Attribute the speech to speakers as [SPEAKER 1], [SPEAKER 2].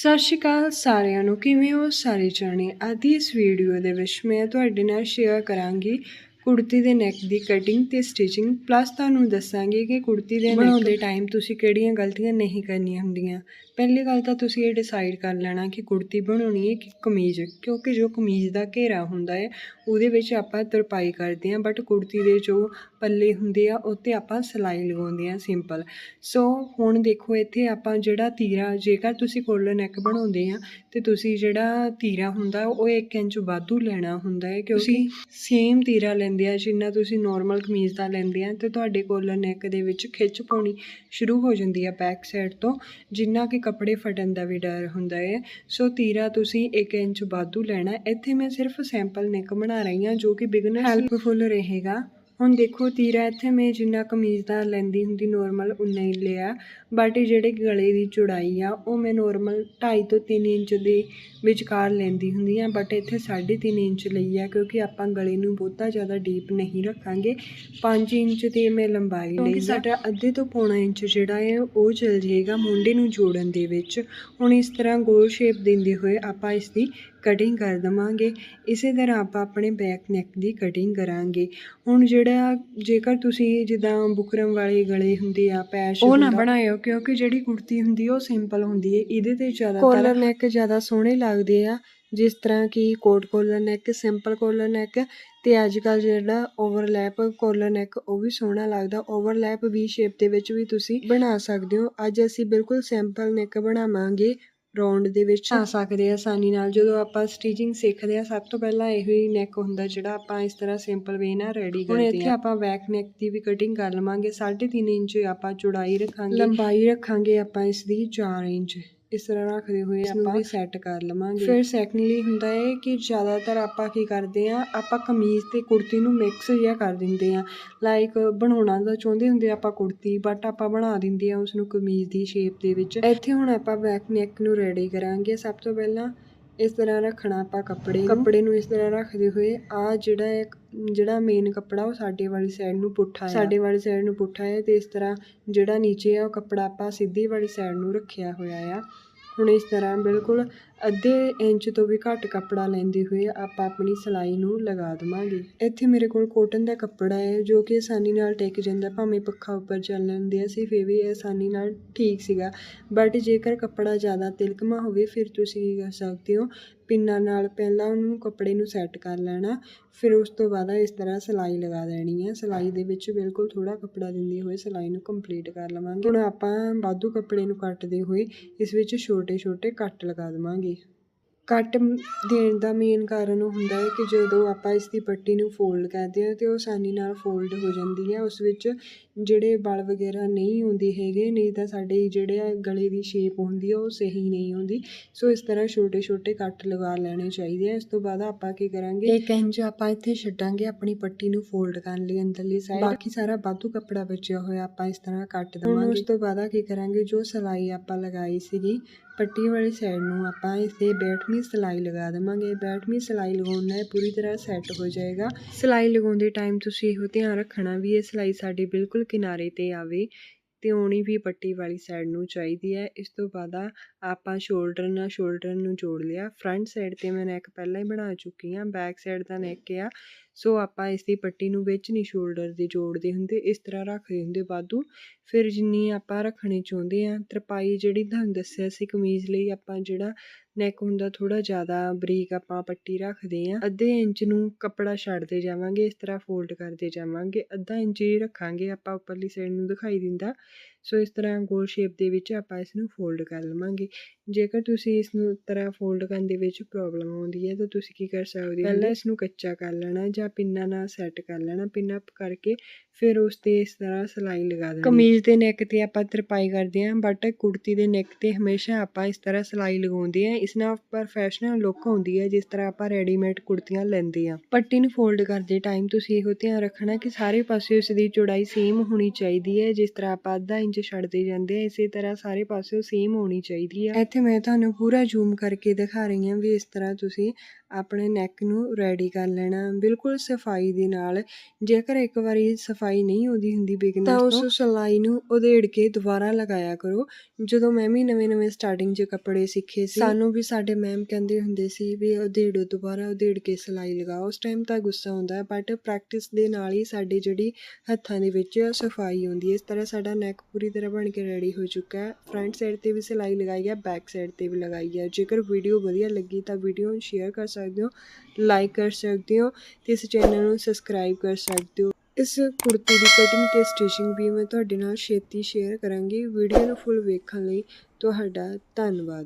[SPEAKER 1] ਸਤਿ ਸ਼੍ਰੀ ਅਕਾਲ ਸਾਰਿਆਂ ਨੂੰ, ਕਿਵੇਂ ਹੋ ਸਾਰੇ ਜਾਣੇ? ਅੱਜ ਦੀ ਇਸ ਵੀਡੀਓ ਦੇ ਵਿੱਚ ਮੈਂ ਤੁਹਾਡੇ ਨਾਲ ਸ਼ੇਅਰ ਕਰਾਂਗੀ ਕੁੜਤੀ ਦੇ ਨੈਕ ਦੀ ਕਟਿੰਗ ਤੇ ਸਟਿਚਿੰਗ ਪਲੱਸ ਤੁਹਾਨੂੰ ਦੱਸਾਂਗੀ ਕਿ ਕੁੜਤੀ ਦੇ ਬਣਾਉਂਦੇ ਟਾਈਮ ਤੁਸੀਂ ਕਿਹੜੀਆਂ ਗਲਤੀਆਂ ਨਹੀਂ ਕਰਨੀਆਂ ਹੁੰਦੀਆਂ। ਪਹਿਲੀ ਗੱਲ ਤਾਂ ਤੁਸੀਂ ਇਹ ਡਿਸਾਈਡ ਕਰ ਲੈਣਾ ਕਿ ਕੁੜਤੀ ਬਣਾਉਣੀ ਹੈ ਕਿ ਕਮੀਜ਼ ਕਿਉਂਕਿ ਜੋ ਕਮੀਜ਼ ਦਾ ਘੇਰਾ ਹੁੰਦਾ ਹੈ ਉਹਦੇ ਵਿੱਚ ਆਪਾਂ ਤਰਪਾਈ ਕਰਦੇ ਹਾਂ ਬਟ ਕੁੜਤੀ ਦੇ ਜੋ ਪੱਲੇ ਹੁੰਦੇ ਆ ਉੱਤੇ ਆਪਾਂ ਸਿਲਾਈ ਲਗਾਉਂਦੇ ਹਾਂ ਸਿੰਪਲ ਸੋ ਹੁਣ ਦੇਖੋ ਇੱਥੇ ਆਪਾਂ ਜਿਹੜਾ ਤੀਰਾ ਜੇਕਰ ਤੁਸੀਂ ਕੋਲਰ ਨੈਕ ਬਣਾਉਂਦੇ ਆ ਤੇ ਤੁਸੀਂ ਜਿਹੜਾ ਤੀਰਾ ਹੁੰਦਾ ਉਹ 1 ਇੰਚ ਵਾਧੂ ਲੈਣਾ ਹੁੰਦਾ ਹੈ ਕਿਉਂਕਿ ਸੇਮ ਤੀਰਾ ਲੈਂਦੇ ਆ, ਜਿੰਨਾ ਤੁਸੀਂ ਨਾਰਮਲ ਕਮੀਜ਼ ਦਾ ਲੈਂਦੇ ਆ, ਤੇ ਤੁਹਾਡੇ ਕੋਲ ਨੈਕ ਦੇ ਵਿੱਚ ਖਿੱਚ ਪਾਉਣੀ ਸ਼ੁਰੂ ਹੋ ਜਾਂਦੀ ਆ ਬੈਕ ਸਾਈਡ ਤੋਂ, ਜਿੰਨਾ ਕਿ ਕੱਪੜੇ ਫਟਣ ਦਾ ਵੀ ਡਰ ਹੁੰਦਾ ਹੈ ਸੋ ਤੀਰਾ ਤੁਸੀਂ 1 ਇੰਚ ਵਾਧੂ ਲੈਣਾ, ਇੱਥੇ ਮੈਂ ਸਿਰਫ ਸੈਂਪਲ ਨੈਕ ਬਣਾ ਰਹੀ ਹਾਂ ਜੋ ਕਿ ਬਿਗਨਰ ਹੈਲਪਫੁਲ ਰਹੇਗਾ। ਹੁਣ ਦੇਖੋ ਤੀਰਾ ਇੱਥੇ ਮੈਂ ਜਿੰਨਾ ਕਮੀਜ਼ ਦਾ ਲੈਂਦੀ ਹੁੰਦੀ ਨਾਰਮਲ ਉਨਾ ਹੀ ਲਿਆ। ਬਟ ਜਿਹੜੇ ਗਲੇ ਦੀ ਚੌੜਾਈ ਆ ਉਹ ਮੈਂ ਨਾਰਮਲ 2.5 ਤੋਂ 3 ਇੰਚ ਦੇ ਵਿਚਕਾਰ ਲੈਂਦੀ ਹੁੰਦੀ ਆ। ਬਟ ਇੱਥੇ 3.5 ਇੰਚ ਲਈ ਆ ਕਿਉਂਕਿ ਆਪਾਂ ਗਲੇ ਨੂੰ ਬਹੁਤਾ ਜ਼ਿਆਦਾ ਡੀਪ ਨਹੀਂ ਰੱਖਾਂਗੇ। 5 ਇੰਚ ਤੇ ਮੈਂ ਲੰਬਾਈ ਲਈ ਸਾਡਾ ਅੱਧੇ ਤੋਂ ਪੌਣਾ ਇੰਚ ਜਿਹੜਾ ਹੈ ਉਹ ਚਲ ਜਾਏਗਾ ਮੁੰਡੇ ਨੂੰ ਜੋੜਨ ਦੇ ਵਿੱਚ। ਹੁਣ ਇਸ ਤਰ੍ਹਾਂ ਗੋਲ ਸ਼ੇਪ ਦਿੰਦੇ ਹੋਏ ਆਪਾਂ ਇਸ ਦੀ ਕਟਿੰਗ ਕਰ ਦਵਾਂਗੇ। ਇਸੇ ਤਰ੍ਹਾਂ ਆਪਾਂ ਆਪਣੇ ਬੈਕ ਨੈਕ ਦੀ ਕਟਿੰਗ ਕਰਾਂਗੇ। ਹੁਣ ਜਿਹੜਾ ਜੇਕਰ ਤੁਸੀਂ ਜਿੱਦਾਂ ਬੁਕਰਮ ਵਾਲੇ ਗਲੇ ਹੁੰਦੇ ਆ ਪੈਚ ਉਹ ਨਾ ਬਣਾਇਓ ਕਿਉਂਕਿ ਜਿਹੜੀ ਕੁੜਤੀ ਹੁੰਦੀ ਉਹ ਸਿੰਪਲ ਹੁੰਦੀ ਹੈ ਇਹਦੇ ਤੇ ਜ਼ਿਆਦਾ ਕੋਲਰ ਨੈਕ ਜ਼ਿਆਦਾ ਸੋਹਣੇ ਲੱਗਦੇ ਆ ਜਿਸ ਤਰ੍ਹਾਂ ਕਿ coat collar neck simple collar neck ਤੇ ਅੱਜ ਕੱਲ ਜਿਹੜਾ ਓਵਰਲੈਪ ਕੋਲਰ ਨੈਕ ਉਹ ਵੀ ਸੋਹਣਾ ਲੱਗਦਾ ਓਵਰਲੈਪ ਵੀ ਸ਼ੇਪ ਦੇ ਵਿੱਚ ਵੀ ਤੁਸੀਂ ਬਣਾ ਸਕਦੇ ਹੋ। ਅੱਜ ਅਸੀਂ ਬਿਲਕੁਲ ਸਿੰਪਲ ਨੈਕ ਬਣਾਵਾਂਗੇ ਰਾਉਂਡ ਦੇ ਵਿੱਚ ਆ ਸਕਦੇ ਆ ਆਸਾਨੀ ਨਾਲ। ਜਦੋਂ ਆਪਾਂ ਸਟਿਚਿੰਗ ਸਿੱਖਦੇ ਆ ਸਭ ਤੋਂ ਪਹਿਲਾਂ ਇਹੋ ਹੀ ਨੈਕ ਹੁੰਦਾ ਜਿਹੜਾ ਆਪਾਂ ਇਸ ਤਰ੍ਹਾਂ ਸਿੰਪਲ ਵੇ ਨਾਲ ਰੈਡੀ ਕਰਦੇ ਆ ਹੁਣ ਇੱਥੇ ਆਪਾਂ ਬੈਕ ਨੈਕ ਦੀ ਵੀ ਕਟਿੰਗ ਕਰ ਲਵਾਂਗੇ। 3.5 ਇੰਚ ਆਪਾਂ ਚੌੜਾਈ ਰੱਖਾਂਗੇ। ਲੰਬਾਈ ਰੱਖਾਂਗੇ ਆਪਾਂ ਇਸ ਦੀ 4 ਇੰਚ। ਇਸ ਤਰ੍ਹਾਂ ਰੱਖਦੇ ਹੋਏ ਆਪਾਂ ਵੀ ਸੈੱਟ ਕਰ ਲਵਾਂਗੇ। ਫਿਰ ਸੈਕੰਡਲੀ ਹੁੰਦਾ ਹੈ ਕਿ ਜ਼ਿਆਦਾਤਰ ਆਪਾਂ ਕੀ ਕਰਦੇ ਆ ਆਪਾਂ ਕਮੀਜ਼ ਤੇ ਕੁੜਤੀ ਨੂੰ ਮਿਕਸ ਜਿਹਾ ਕਰ ਦਿੰਦੇ ਆ ਲਾਈਕ ਬਣਾਉਣਾ ਤਾਂ ਚਾਹੁੰਦੇ ਹੁੰਦੇ ਆਪਾਂ ਕੁੜਤੀ ਬਟ ਆਪਾਂ ਬਣਾ ਦਿੰਦੇ ਆ ਉਸ ਨੂੰ ਕਮੀਜ਼ ਦੀ ਸ਼ੇਪ ਦੇ ਵਿੱਚ। ਇੱਥੇ ਹੁਣ ਆਪਾਂ ਬੈਕ ਨੈਕ ਨੂੰ ਰੈਡੀ ਕਰਾਂਗੇ। ਸਭ ਤੋਂ ਪਹਿਲਾਂ ਇਸ ਤਰ੍ਹਾਂ ਰੱਖਣਾ ਆਪਾਂ ਕੱਪੜੇ ਕੱਪੜੇ ਨੂੰ ਇਸ ਤਰ੍ਹਾਂ ਰੱਖਦੇ ਹੋਏ ਆ ਜਿਹੜਾ ਇੱਕ ਜਿਹੜਾ ਮੇਨ ਕੱਪੜਾ ਉਹ ਸਾਡੇ ਵਾਲੀ ਸਾਈਡ ਨੂੰ ਪੁੱਠਾ ਹੈ ਸਾਡੇ ਵਾਲੀ ਸਾਈਡ ਨੂੰ ਪੁੱਠਾ ਹੈ ਤੇ ਇਸ ਤਰ੍ਹਾਂ ਜਿਹੜਾ ਨੀਚੇ ਆ ਉਹ ਕੱਪੜਾ ਆਪਾਂ ਸਿੱਧੀ ਵਾਲੀ ਸਾਈਡ ਨੂੰ ਰੱਖਿਆ ਹੋਇਆ ਆ। ਹੁਣ ਇਸ ਤਰ੍ਹਾਂ ਬਿਲਕੁਲ ਅੱਧੇ ਇੰਚ ਤੋਂ ਵੀ ਘੱਟ ਕੱਪੜਾ ਲੈਂਦੇ ਹੋਏ ਆਪਾਂ ਆਪਣੀ ਸਿਲਾਈ ਨੂੰ ਲਗਾ ਦਵਾਂਗੇ। ਇੱਥੇ ਮੇਰੇ ਕੋਲ ਕੋਟਨ ਦਾ ਕੱਪੜਾ ਹੈ, ਜੋ ਕਿ ਆਸਾਨੀ ਨਾਲ ਟਿਕ ਜਾਂਦਾ, ਭਾਵੇਂ ਪੱਖਾ ਉੱਪਰ ਚੱਲ ਲੈਂਦੇ ਸੀ, ਫਿਰ ਵੀ ਆਸਾਨੀ ਨਾਲ ਠੀਕ ਸੀਗਾ। ਬਟ ਜੇਕਰ ਕੱਪੜਾ ਜ਼ਿਆਦਾ ਤਿਲਕਮਾ ਹੋਵੇ, ਫਿਰ ਤੁਸੀਂ ਕੀ ਕਰ ਸਕਦੇ ਹੋ? ਪਿੰਨਾਂ ਨਾਲ ਪਹਿਲਾਂ ਉਹਨੂੰ ਕੱਪੜੇ ਨੂੰ ਸੈੱਟ ਕਰ ਲੈਣਾ, ਫਿਰ ਉਸ ਤੋਂ ਬਾਅਦ ਇਸ ਤਰ੍ਹਾਂ ਸਿਲਾਈ ਲਗਾ ਦੇਣੀ ਹੈ ਸਿਲਾਈ ਦੇ ਵਿੱਚ ਬਿਲਕੁਲ ਥੋੜਾ ਕੱਪੜਾ ਦਿੰਦੇ ਹੋਏ ਸਿਲਾਈ ਨੂੰ ਕੰਪਲੀਟ ਕਰ ਲਵਾਂਗੇ। ਹੁਣ ਆਪਾਂ ਵਾਧੂ ਕੱਪੜੇ ਨੂੰ ਕੱਟਦੇ ਹੋਏ ਇਸ ਵਿੱਚ ਛੋਟੇ ਛੋਟੇ ਕੱਟ ਲਗਾ ਦੇਵਾਂਗੇ। ਕੱਟ ਦੇਣ ਦਾ ਮੇਨ ਕਾਰਨ ਉਹ ਹੁੰਦਾ ਹੈ ਕਿ ਜਦੋਂ ਆਪਾਂ ਇਸ ਦੀ ਪੱਟੀ ਨੂੰ ਫੋਲਡ ਕਰਦੇ ਹਾਂ ਤੇ ਉਹ ਆਸਾਨੀ ਨਾਲ ਫੋਲਡ ਹੋ ਜਾਂਦੀ ਹੈ ਉਸ ਵਿੱਚ ਜਿਹੜੇ ਵਲ ਵਗੈਰਾ ਨਹੀਂ ਹੁੰਦੇ ਹੈਗੇ ਨਹੀਂ ਤਾਂ ਸਾਡੇ ਜਿਹੜੇ ਗਲੇ ਦੀ ਸ਼ੇਪ ਹੁੰਦੀ ਹੈ ਉਹ ਸਹੀ ਨਹੀਂ ਹੁੰਦੀ ਸੋ ਇਸ ਤਰ੍ਹਾਂ ਛੋਟੇ ਛੋਟੇ ਕੱਟ ਲਗਾ ਲੈਣੇ ਚਾਹੀਦੇ ਆ। ਇਸ ਤੋਂ ਬਾਅਦ ਆਪਾਂ ਕੀ ਕਰਾਂਗੇ? ਇੱਕ ਇੰਚ ਆਪਾਂ ਇੱਥੇ ਛੱਡਾਂਗੇ ਆਪਣੀ ਪੱਟੀ ਨੂੰ ਫੋਲਡ ਕਰਨ ਲਈ ਅੰਦਰਲੀ ਸਾਈਡ ਬਾਕੀ ਸਾਰਾ ਵਾਧੂ ਕੱਪੜਾ ਬਚਿਆ ਹੋਇਆ ਆਪਾਂ ਇਸ ਤਰ੍ਹਾਂ ਕੱਟ ਦੇਵਾਂਗੇ ਉਸ ਤੋਂ ਬਾਅਦ ਕੀ ਕਰਾਂਗੇ? ਜੋ ਸਿਲਾਈ ਆਪਾਂ ਲਗਾਈ ਸੀਗੀ ਪੱਟੀ ਵਾਲੀ ਸਾਈਡ ਨੂੰ ਆਪਾਂ ਇਸ 'ਤੇ ਬੈਠਵੀਂ ਸਿਲਾਈ ਲਗਾ ਦੇਵਾਂਗੇ। ਬੈਠਵੀਂ ਸਿਲਾਈ ਲਗਾਉਣ ਨਾਲ ਪੂਰੀ ਤਰ੍ਹਾਂ ਸੈੱਟ ਹੋ ਜਾਏਗਾ। ਸਿਲਾਈ ਲਗਾਉਂਦੇ ਟਾਈਮ ਤੁਸੀਂ ਇਹੋ ਧਿਆਨ ਰੱਖਣਾ ਵੀ ਇਹ ਸਿਲਾਈ ਸਾਡੀ ਬਿਲਕੁਲ ਕਿਨਾਰੇ ਤੇ ਆਵੇ ਤੇ ਆਉਣੀ ਵੀ ਪੱਟੀ ਵਾਲੀ ਸਾਈਡ ਨੂੰ ਚਾਹੀਦੀ ਹੈ। ਇਸ ਤੋਂ ਬਾਅਦ ਆਪਾਂ ਸ਼ੋਲਡਰ ਨਾਲ ਸ਼ੋਲਡਰ ਨੂੰ ਜੋੜ ਲਿਆ। ਫਰੰਟ ਸਾਈਡ ਤੇ ਮੈਂ ਨੈਕ ਪਹਿਲਾਂ ਹੀ ਬਣਾ ਚੁੱਕੀ ਹਾਂ। ਬੈਕ ਸਾਈਡ ਦਾ ਨੈਕ ਆ। ਸੋ ਆਪਾਂ ਇਸ ਦੀ ਪੱਟੀ ਨੂੰ ਵਿੱਚ ਨਹੀਂ ਸ਼ੋਲਡਰ ਦੇ ਜੋੜਦੇ ਹੁੰਦੇ, ਇਸ ਤਰ੍ਹਾਂ ਰੱਖਦੇ ਹੁੰਦੇ ਵਾਧੂ। ਫਿਰ ਜਿੰਨੀ ਆਪਾਂ ਰੱਖਣੀ ਚਾਹੁੰਦੇ ਆ ਤਰਪਾਈ ਜਿਹੜੀ ਤੁਹਾਨੂੰ ਦੱਸਿਆ ਸੀ ਕਮੀਜ਼ ਲਈ, ਆਪਾਂ ਜਿਹੜਾ ਨੈਕ ਹੁੰਦਾ ਥੋੜਾ ਜ਼ਿਆਦਾ ਬਰੀਕ ਆਪਾਂ ਪੱਟੀ ਰੱਖਦੇ ਆ ਅੱਧੇ ਇੰਚ ਨੂੰ ਕੱਪੜਾ ਛੱਡਦੇ ਜਾਵਾਂਗੇ, ਇਸ ਤਰ੍ਹਾਂ ਫੋਲਡ ਕਰਦੇ ਜਾਵਾਂਗੇ, ਅੱਧਾ ਇੰਚ ਹੀ ਰੱਖਾਂਗੇ, ਆਪਾਂ ਉੱਪਰਲੀ ਸਾਈਡ ਨੂੰ ਦਿਖਾਈ ਦਿੰਦਾ। ਸੋ ਇਸ ਤਰ੍ਹਾਂ ਗੋਲ ਸ਼ੇਪ ਦੇ ਵਿੱਚ ਆਪਾਂ ਇਸ ਨੂੰ ਫੋਲਡ ਕਰ ਲਵਾਂਗੇ। ਜੇਕਰ ਤੁਸੀਂ ਇਸ ਨੂੰ ਤਰ੍ਹਾਂ ਫੋਲਡ ਕਰਨ ਦੇ ਵਿੱਚ ਪ੍ਰੋਬਲਮ ਆਉਂਦੀ ਹੈ ਤਾਂ ਤੁਸੀਂ ਕੀ ਕਰ ਸਕਦੇ ਹੋ? ਪਹਿਲਾਂ ਇਸ ਨੂੰ ਕੱਚਾ ਕਰ ਲੈਣਾ ਜਾਂ ਪਿੰਨਾਂ ਨਾਲ ਸੈੱਟ ਕਰ ਲੈਣਾ ਪਿੰਨ ਅਪ ਕਰਕੇ ਫਿਰ ਉਸ ਤੇ ਇਸ ਤਰ੍ਹਾਂ ਸਿਲਾਈ ਲਗਾ ਦੇਣੀ। ਕਮੀਜ਼ ਦੇ ਨੈਕ ਤੇ ਆਪਾਂ ਤਰਪਾਈ ਕਰਦੇ ਹਾਂ ਬਟ ਕੁੜਤੀ ਦੇ ਨੈਕ ਤੇ ਹਮੇਸ਼ਾ ਆਪਾਂ ਇਸ ਤਰ੍ਹਾਂ ਸਿਲਾਈ ਲਗਾਉਂਦੇ ਹਾਂ। ਇਸ ਨਾਲ ਪ੍ਰੋਫੈਸ਼ਨਲ ਲੁੱਕ ਆਉਂਦੀ ਹੈ ਜਿਸ ਤਰ੍ਹਾਂ ਆਪਾਂ ਰੈਡੀਮੇਡ ਕੁੜਤੀਆਂ ਲੈਂਦੇ ਹਾਂ। ਪੱਟੀ ਨੂੰ ਫੋਲਡ ਕਰਦੇ ਟਾਈਮ ਤੁਸੀਂ ਇਹੋ ਧਿਆਨ ਰੱਖਣਾ ਕਿ ਸਾਰੇ ਪਾਸੇ ਉਸ ਦੀ ਚੌੜਾਈ ਸੇਮ ਹੋਣੀ ਚਾਹੀਦੀ ਹੈ। ਜਿਸ ਤਰ੍ਹਾਂ ਆਪਾਂ ਅੱਧਾ ਇੰਚ ਛੱਡਦੇ ਜਾਂਦੇ ਆ, ਇਸੇ ਤਰ੍ਹਾਂ ਸਾਰੇ ਪਾਸੇ ਸੇਮ ਹੋਣੀ ਚਾਹੀਦੀ ਹੈ ਇੱਥੇ ਮੈਂ ਤੁਹਾਨੂੰ ਪੂਰਾ ਜ਼ੂਮ ਕਰਕੇ ਦਿਖਾ ਰਹੀ ਹਾਂ ਵੀ ਇਸ ਤਰ੍ਹਾਂ ਤੁਸੀਂ ਆਪਣੇ ਨੈਕ ਨੂੰ ਰੈਡੀ ਕਰ ਲੈਣਾ ਬਿਲਕੁਲ ਸਫ਼ਾਈ ਦੇ ਨਾਲ। ਜੇਕਰ ਇੱਕ ਵਾਰੀ ਸਫ਼ਾਈ ਨਹੀਂ ਆਉਂਦੀ ਹੁੰਦੀ ਬਿਗਨਰ ਤਾਂ ਉਸ ਸਿਲਾਈ ਨੂੰ ਉਧੇੜ ਕੇ ਦੁਬਾਰਾ ਲਗਾਇਆ ਕਰੋ। ਜਦੋਂ ਮੈਂ ਵੀ ਨਵੇਂ-ਨਵੇਂ ਸਟਾਰਟਿੰਗ 'ਚ ਕੱਪੜੇ ਸਿੱਖੇ ਸੀ ਸਾਨੂੰ ਵੀ ਸਾਡੇ ਮੈਮ ਕਹਿੰਦੇ ਹੁੰਦੇ ਸੀ ਵੀ ਉਧੇੜੋ ਦੁਬਾਰਾ ਉਧੇੜ ਕੇ ਸਿਲਾਈ ਲਗਾਓ। ਉਸ ਟਾਈਮ ਤਾਂ ਗੁੱਸਾ ਆਉਂਦਾ ਬਟ ਪ੍ਰੈਕਟਿਸ ਦੇ ਨਾਲ ਹੀ ਸਾਡੀ ਜਿਹੜੀ ਹੱਥਾਂ ਦੇ ਵਿੱਚ ਸਫ਼ਾਈ ਆਉਂਦੀ ਹੈ। ਇਸ ਤਰ੍ਹਾਂ ਸਾਡਾ ਨੈਕ ਪੂਰੀ ਤਰ੍ਹਾਂ ਬਣ ਕੇ ਰੈਡੀ ਹੋ ਚੁੱਕਾ ਹੈ। ਫਰੰਟ ਸਾਈਡ ਤੇ ਵੀ ਸਿਲਾਈ ਲਗਾਈ ਹੈ ਬੈਕ ਸਾਈਡ ਤੇ ਵੀ ਲਗਾਈ ਹੈ। ਜੇਕਰ ਵੀਡੀਓ ਵਧੀਆ ਲੱਗੀ ਤਾਂ ਵੀਡੀਓ ਨੂੰ ਸ਼ੇਅਰ ਕਰ ਸਕਦੇ ਹੋ ਲਾਈਕ ਕਰ ਸਕਦੇ ਹੋ ਤੇ ਇਸ ਚੈਨਲ ਨੂੰ ਸਬਸਕ੍ਰਾਈਬ ਕਰ ਸਕਦੇ ਹੋ। ਇਸ ਕੁੜਤੀ ਦੀ ਕਟਿੰਗ ਤੇ ਸਟਿਚਿੰਗ ਵੀ ਮੈਂ ਤੁਹਾਡੇ ਨਾਲ ਛੇਤੀ ਸ਼ੇਅਰ ਕਰਾਂਗੀ। ਵੀਡੀਓ ਨੂੰ ਫੁੱਲ ਵੇਖਣ ਲਈ ਤੁਹਾਡਾ ਧੰਨਵਾਦ।